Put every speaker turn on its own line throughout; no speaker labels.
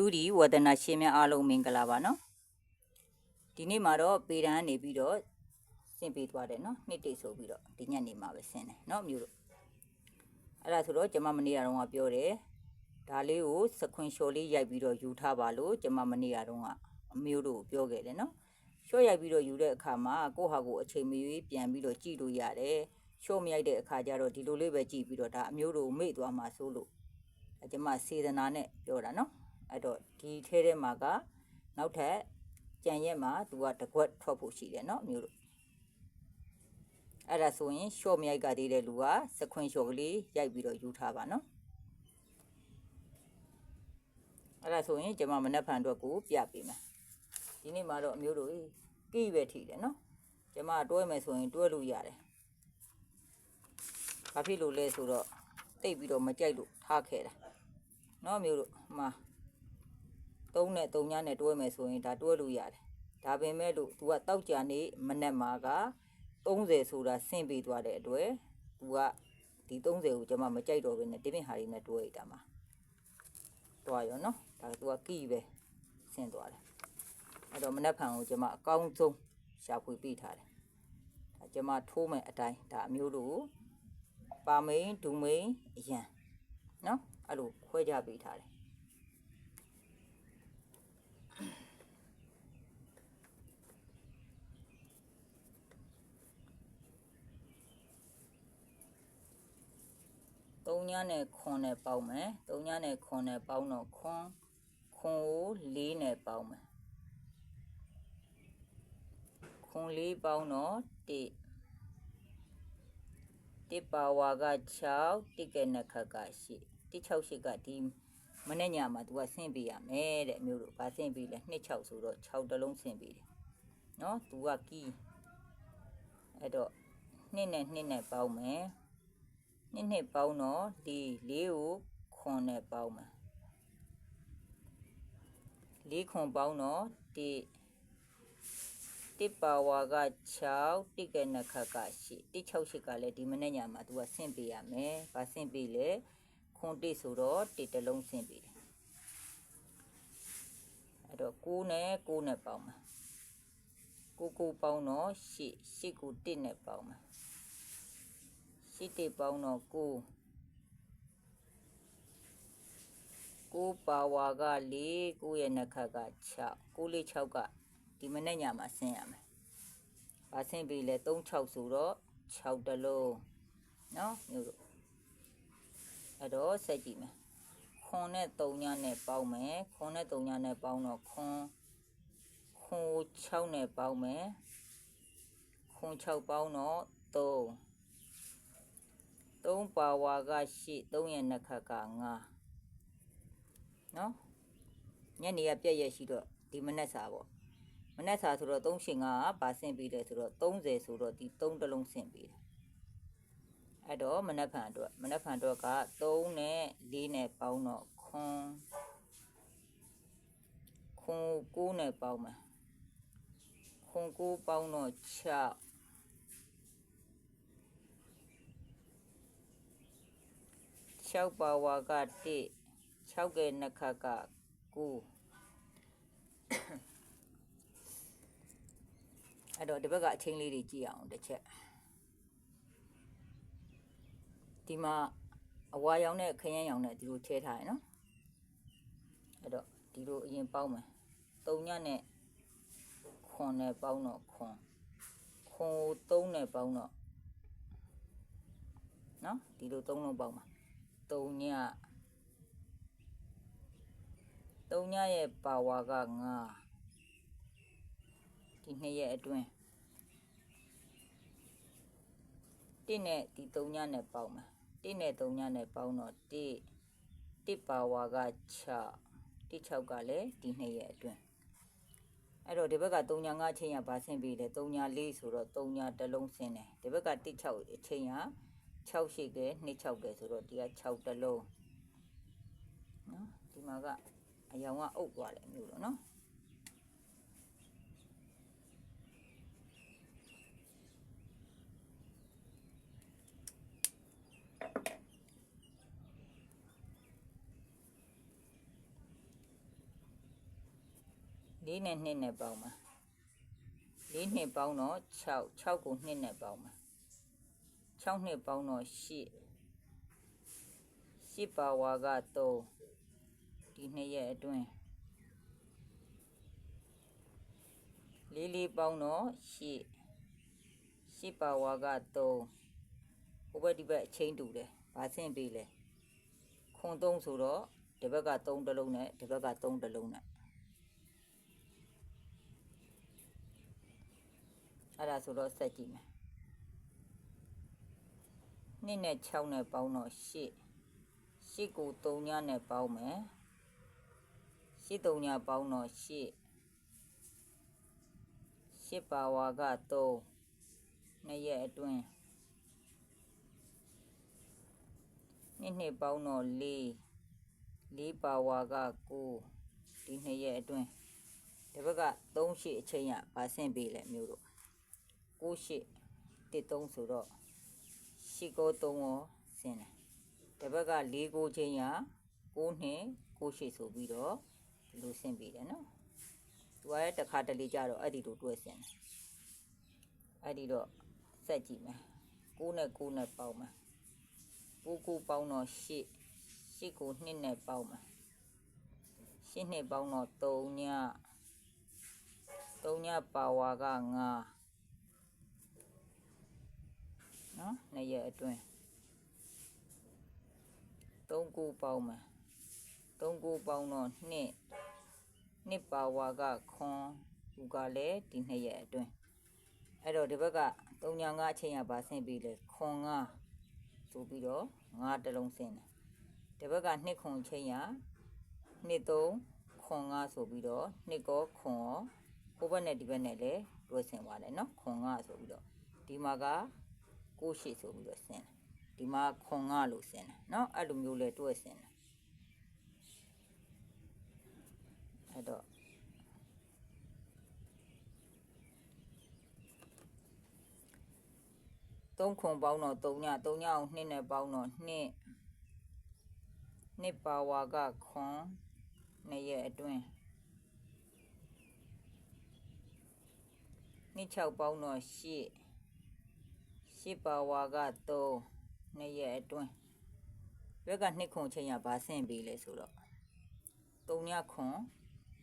တူဒီဝဒနာရှင်များအားလုံးမင်္ဂလာပါနော်ဒီနေ့မှာတော့ပေတန်းနေပြီးတော့ဆင်ပေးသွားတယ်နော်နှစ်တိတ်ဆိုပြီးတော့ဒီညနေမှာပဲဆင်တယ်နော်မျိုးတို့အဲ့ဒါဆိုတော့ကျမမနေ့ကတော့ကပြောတယ်ဒါလေးကိုစခွင်လျှော်လေးရိုက်ပြီးတော့ယူထားပါလို့ကျမမနေ့ကတော့ကအမျိုးတို့ကိုပြောခဲ့တယ်နော်လျှော့ရိုက်ပြီးတော့ယူတဲ့အခါမှာကိုယ့်ဟာကိုယ်အချိန်မရွေးပြန်ပြီးတော့ကြည့်လို့ရတယ်လျှော့မရိုက်တဲ့အခါကျတော့ဒီလိုလေးပဲကြည့်ပြီးတော့ဒါအမျိုးတို့ကိုမေ့သွားမှာစိုးလို့အဲကျမစေတနာနဲ့ပြောတာနော် အဲ့တော့ဒီထဲထဲမှာကနောက်ထပ်ကြံရက်မှာသူကတကွက်ထွက်ဖို့ရှိတယ်เนาะမျိုးတို့အဲ့ဒါဆိုရင်ရှော့မြိုက်ကသေးတဲ့လူကစခွင်းရှော့ကလေးရိုက်ပြီးတော့ယူထားပါเนาะအဲ့ဒါဆိုရင်ကျွန်မမနက်ဖြန်အတွက်ကိုပြပေးမယ်ဒီနေ့မှာတော့အမျိုးတို့ကီးပဲထိတယ်เนาะကျွန်မတွဲမယ်ဆိုရင်တွဲလို့ရတယ်ဘာဖြစ်လို့လဲဆိုတော့တိတ်ပြီးတော့မကြိုက်လို့ထားခဲ့တာเนาะမျိုးတို့မှာ သုံးနဲ့သုံးညနဲ့တွဲမယ်ဆိုရင်ဒါတွဲလို့ရတယ်ဒါပေမဲ့လို့ तू ကတောက်ကြနေမနဲ့မှာက30ဆိုတာဆင့်ပြီးသွားတဲ့အတွက် तू ကဒီ30ကိုကျွန်မမကြိုက်တော့ဘဲနဲ့ဒီပင်ဟာလေးနဲ့တွဲရတာမှာတွားရောနော်ဒါ तू ကကီးပဲဆင့်သွားတယ်အဲ့တော့မနဲ့ဖန်ကိုကျွန်မအကောင်းဆုံးရှာဖွေပြီးထားတယ်ဒါကျွန်မထိုးမယ်အတိုင်းဒါအမျိုးတို့ပါမိန်ဒူမိန်အရန်နော်အဲ့လိုခွဲကြပေးထားတယ် 3ညနဲ့ခွန်နဲ့ပေါင်းမယ်3ညနဲ့ခွန်နဲ့ပေါင်းတော့ခွန်ခွန်ကို4နဲ့ပေါင်းမယ်ခွန်4ပေါင်းတော့1 1ပါဝါက6တစ်ကဲနှစ်ခတ်က8 168ကဒီမနေ့ညမှာ तू ကဆင့်ပေးရမယ်တဲ့အမျိုးတို့ဗာဆင့်ပေးလဲ26ဆိုတော့6တလုံးဆင့်ပေးတယ်နော် तू ကကီးအဲ့တော့2နဲ့2နဲ့ပေါင်းမယ် နှစ်နှစ်ပေါင်းတော့လေးလေးကိုခွန်နဲ့ပေါင်းမယ်လေးခွန်ပေါင်းတော့တိတစ်ပါဝါက6တစ်ကဲနှစ်ခတ်က8တစ်6ရှိကလည်းဒီမနေ့ညမှာ तू ကဆင့်ပေးရမယ်။ဘာဆင့်ပေးလဲခွန်တစ်ဆိုတော့တစ်တစ်လုံးဆင့်ပေးတယ်။အဲ့တော့9နဲ့9နဲ့ပေါင်းမယ်။9 9ပေါင်းတော့8 8ကို1နဲ့ပေါင်းမယ်။ ရှိတေပေါင်းတော့ကိုကိုပါဝါက4ကိုရဲ့နှက်ခတ်က6ကိုလေး6ကဒီမနေ့ညမှာဆင်းရမယ်။ပါဆင်းပြီလေ36ဆိုတော့6တလုံးနော်မျိုးတို့အဲ့တော့ဆက်ကြည့်မယ်။ခွန်နဲ့3ညနဲ့ပေါင်းမယ်။ခွန်နဲ့3ညနဲ့ပေါင်းတော့ခွန်ခွန်6နဲ့ပေါင်းမယ်။ခွန်6ပေါင်းတော့3 3ပါဝါက8 3ရဲ့နှစ်ခတ်က9နော်ညနေကပြက်ရက်ရှိတော့ဒီမနက်စာပေါ့မနက်စာဆိုတော့3ရှင်ကပါဆင့်ပြီးတယ်ဆိုတော့30ဆိုတော့ဒီ3တလုံးဆင့်ပြီးတယ်အဲ့တော့မနက်ဖန်အတွက်မနက်ဖန်အတွက်က3နဲ့4နဲ့ပေါင်းတော့ခွန်ခွန်9နဲ့ပေါင်းမယ်ခွန်9ပေါင်းတော့6 6ပါဝါက1 6ကဲနှစ်ခတ်က9အဲ့တော့ဒီဘက်ကအချင်းလေးတွေကြည့်အောင်တစ်ချက်ဒီမှာအဝါရောင်နဲ့ခရမ်းရောင်နဲ့ဒီလိုထည့်ထားရနော်အဲ့တော့ဒီလိုအရင်ပေါင်းမယ်3ညနဲ့ခွန်နဲ့ပေါင်းတော့ခွန်ခွန်ကို3နဲ့ပေါင်းတော့နော်ဒီလို3လုံးပေါင်းပါ 3ည3ညရဲ့ပါဝါက9ဒီနှစ်ရက်အတွင်း1နဲ့ဒီ3ညနဲ့ပေါင်းမယ်1နဲ့3ညနဲ့ပေါင်းတော့1 1ပါဝါက6 1 6ကလည်းဒီနှစ်ရက်အတွင်းအဲ့တော့ဒီဘက်က3ည9ချင်းရပါဆင်းပြီးတယ်3ည4ဆိုတော့3ညတစ်လုံးဆင်းတယ်ဒီဘက်က1 6အချင်းရ 6ရှိကဲ2 6ကဲဆိုတော့ဒီက6တစ်လုံးနော်ဒီမှာကအယောင်ကအုပ်သွားတယ်မျိုးလို့နော်4နဲ့2နဲ့ပေါင်းမှာ4နှစ်ပေါင်းတော့6 6ကို2နဲ့ပေါင်းမှာ 6နှစ်ပေါင်းတော့8 8ပါဝါက3ဒီနှစ်ရက်အတွင်းလေးလေးပေါင်းတော့8 8ပါဝါက3ဟိုဘက်ဒီဘက်အချင်းတူတယ်ဘာဆင့်ပေးလဲခွန်3ဆိုတော့ဒီဘက်က3တစ်လုံးနဲ့ဒီဘက်က3တစ်လုံးနဲ့အဲ့ဒါဆိုတော့ဆက်ကြည့်မယ် 2နဲ့6နဲ့ပေါင်းတော့8 8ကို3ညနဲ့ပေါင်းမယ်8 3ညပေါင်းတော့8 8ပါဝါက3နှစ်ရက်အတွင်းနှစ်နှစ်ပေါင်းတော့4 4ပါဝါက9ဒီနှစ်ရက်အတွင်းဒီဘက်က3ရှိအချိန်ရဗာဆင့်ပေးလဲမျိုးတို့9ရှိ1 3ဆိုတော့ ရှိကို3ရောဆင်းတယ်ဒီဘက်က4 9ချိန်ရ9နှစ်9ရှိဆိုပြီးတော့ဒီလိုဆင့်ပေးတယ်နော်သူကလည်းတစ်ခါတလေကြတော့အဲ့ဒီလိုတွဲဆင်းတယ်အဲ့ဒီတော့ဆက်ကြည့်မယ်9နဲ့9နဲ့ပေါင်းမယ်9 9ပေါင်းတော့8 8ကို2နဲ့ပေါင်းမယ်8နှစ်ပေါင်းတော့3ည3ညပါဝါက9 နော်နှစ်ရက်အတွင်း3ခုပေါင်းမယ်3ခုပေါင်းတော့2နှစ်ပါဝါကခွန်သူကလည်းဒီနှစ်ရက်အတွင်းအဲ့တော့ဒီဘက်က3ည9အချိန်ရပါဆင့်ပြီးလေခွန်9ဆိုပြီးတော့9တစ်လုံးဆင်းတယ်ဒီဘက်က2ခွန်ချိန်ရ2 3ခွန်9ဆိုပြီးတော့2ကောခွန်ရောဟိုဘက်နဲ့ဒီဘက်နဲ့လည်းတွဲဆင်သွားတယ်နော်ခွန်9ဆိုပြီးတော့ဒီမှာက 6ရှိဆိုပြီးတော့ဆင်းတယ်ဒီမှာခွန်9လို့ဆင်းတယ်နော်အဲ့လိုမျိုးလဲတွဲဆင်းတယ်အဲ့တော့သုံးခွန်ပေါင်းတော့3ည3ညအောင်2နဲ့ပေါင်းတော့2နှစ်ပါဝါကခွန်နှစ်ရက်အတွင်းနှစ်6ပေါင်းတော့ 8 8ပါဝါက3နှစ်ရက်အတွင်းဘက်ကနှစ်ခွန်ချိန်ရဘာဆင့်ပေးလဲဆိုတော့3ညခွန်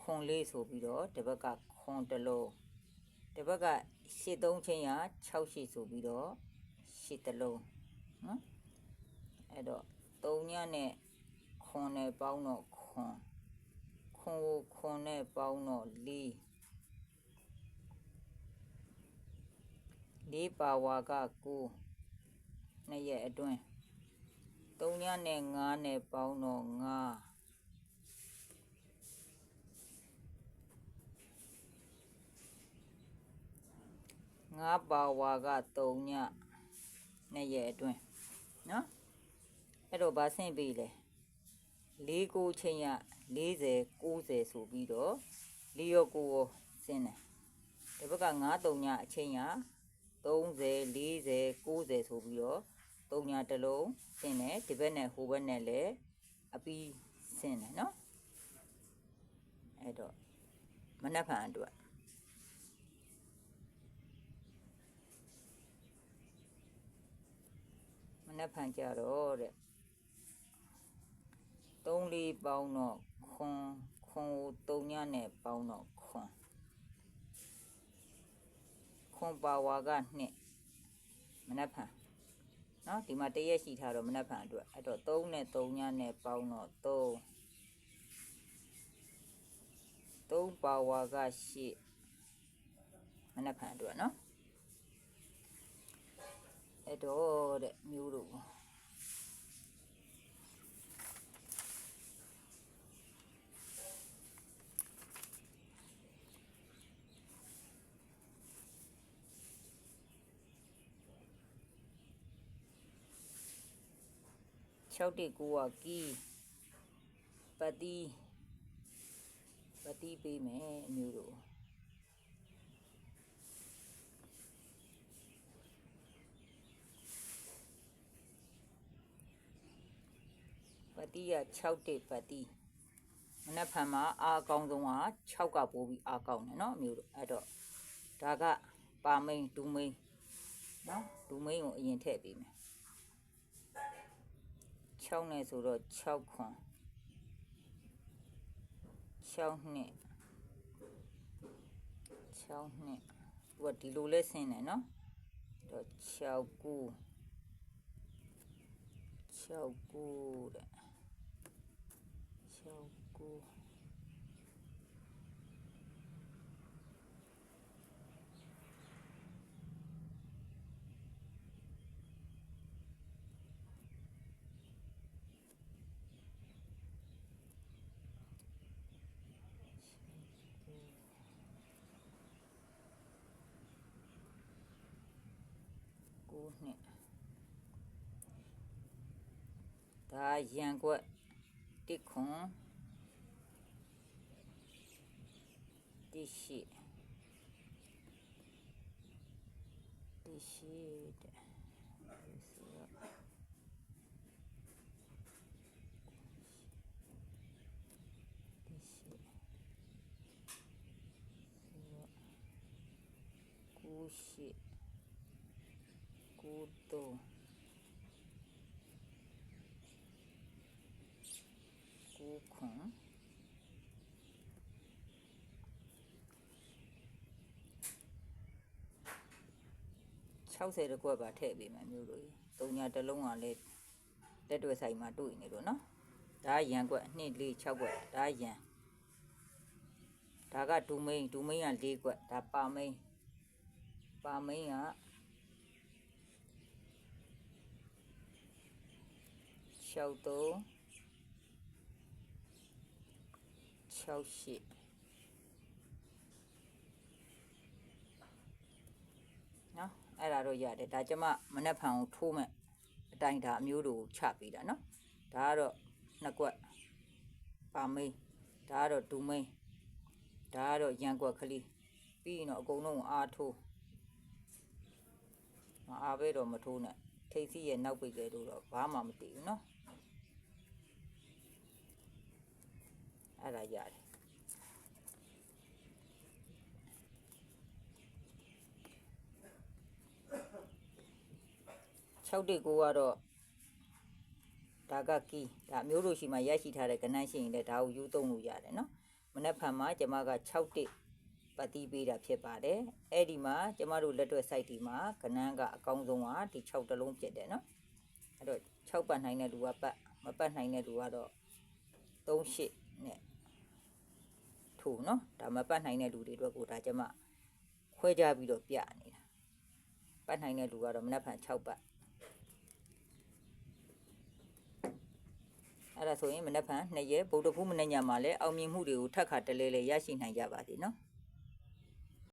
ခွန်လေးဆိုပြီးတော့ဒီဘက်ကခွန်တစ်လုံးဒီဘက်ကရှစ်3ချိန်ရ6ရှိဆိုပြီးတော့ရှစ်တစ်လုံးနော်အဲ့တော့3ညနဲ့ခွန်နဲ့ပေါင်းတော့ခွန်ခွန်ကိုခွန်နဲ့ပေါင်းတော့လေး လေးပါဝါက9နှစ်ရက်အတွင်း3ညနဲ့9နဲ့ပေါင်းတော့9ငါပါဝါက3ညနှစ်ရက်အတွင်းနော်အဲ့တော့ဗာဆင့်ပြီလေ၄ကိုချိန်ရ40 90ဆိုပြီးတော့၄ရော9ရောဆင်းတယ်ဒီဘက်က9 3ညအချိန်ရ 30 40 90ဆိုပြီးတော့3ညတစ်လုံးဆင်းတယ်ဒီဘက်နဲ့ဟိုဘက်နဲ့လည်းအပီးဆင်းတယ်နော်အဲ့တော့မနှက်ဖန်အတွက်မနှက်ဖန်ကြတော့တဲ့3လေးပေါင်းတော့ခွန်ခွန်ကို3ညနဲ့ပေါင်းတော့ ခွန်ခွန်ပါဝါက2မနှက်ဖန်နော်ဒီမှာတရက်ရှိထားတော့မနှက်ဖန်အတွက်အဲ့တော့3နဲ့3ညနဲ့ပေါင်းတော့3 3ပါဝါက8မနှက်ဖန်အတွက်နော်အဲ့တော့တဲ့မျိုးတို့ 6တိ9ကကီပတိပတိပေးမယ်အမျိုးတို့ပတိက6တိပတိနနက်ဖြန်မှာအာအကောင်းဆုံးက6ကပိုးပြီးအာကောင်းတယ်နော်အမျိုးတို့အဲ့တော့ဒါကပါမိန်ဒူမိန်နော်ဒူမိန်ကိုအရင်ထည့်ပေးမယ် 6နဲ့ဆိုတော့6ခွန်6နှစ်6နှစ်သူကဒီလိုလဲဆင်းတယ်နော်အဲ့တော့6ကူ6ကူတဲ့6ကူ 他演过的ဒါရန်ကွက်。 3 9ခွန်60တကွက်ပါထည့်ပေးမယ်မျိုးတို့တုံညာတစ်လုံးကလည်းလက်တွေ့ဆိုင်မှာတွေ့နေလို့နော်ဒါရန်ကွက်2 4 6ကွက်ဒါရန်ဒါကဒူမိန်ဒူမိန်က4ကွက်ဒါပါမိန်ပါမိန်က 6 3 6 8နော်အဲ့ဒါတော့ရတယ်ဒါကျမမနှက်ဖန်ကိုထိုးမဲ့အတိုင်းဒါအမျိုးတို့ကိုချပေးတာနော်ဒါကတော့နှစ်ကွက်ပါမိန်ဒါကတော့ဒူမိန်ဒါကတော့ရန်ကွက်ကလေးပြီးရင်တော့အကုန်လုံးကိုအားထိုးမအားပဲတော့မထိုးနဲ့ထိတ်စီရဲ့နောက်ပိတ်ကလေးတို့တော့ဘာမှမတည်ဘူးနော် အဲ့ဒါရတယ်6တိကိုကတော့ဒါကကီဒါအမျိုးတို့ရှိမှရရှိထားတဲ့ကဏ္ဍရှိရင်လည်းဒါကိုယူသုံးလို့ရတယ်နော်မနေ့ဖန်မှာကျမက6တိပတ်တီးပေးတာဖြစ်ပါတယ်အဲ့ဒီမှာကျမတို့လက်တွဲ site ဒီမှာကဏ္ဍကအကောင်းဆုံးကဒီ6တလုံးဖြစ်တယ်နော်အဲ့တော့6ပတ်နိုင်တဲ့လူကပတ်မပတ်နိုင်တဲ့လူကတော့38နဲ့ ထို့နော်ဒါမပတ်နိုင်တဲ့လူတွေအတွက်ကိုဒါကျမခွဲကြပြီးတော့ပြနေတာပတ်နိုင်တဲ့လူကတော့မနက်ဖြန်6ပတ်အဲ့ဒါဆိုရင်မနက်ဖြန်2ရက်ဗုဒ္ဓဖူးမနေ့ညမှာလည်းအောင်မြင်မှုတွေကိုထပ်ခါတလဲလဲရရှိနိုင်ကြပါစေနော်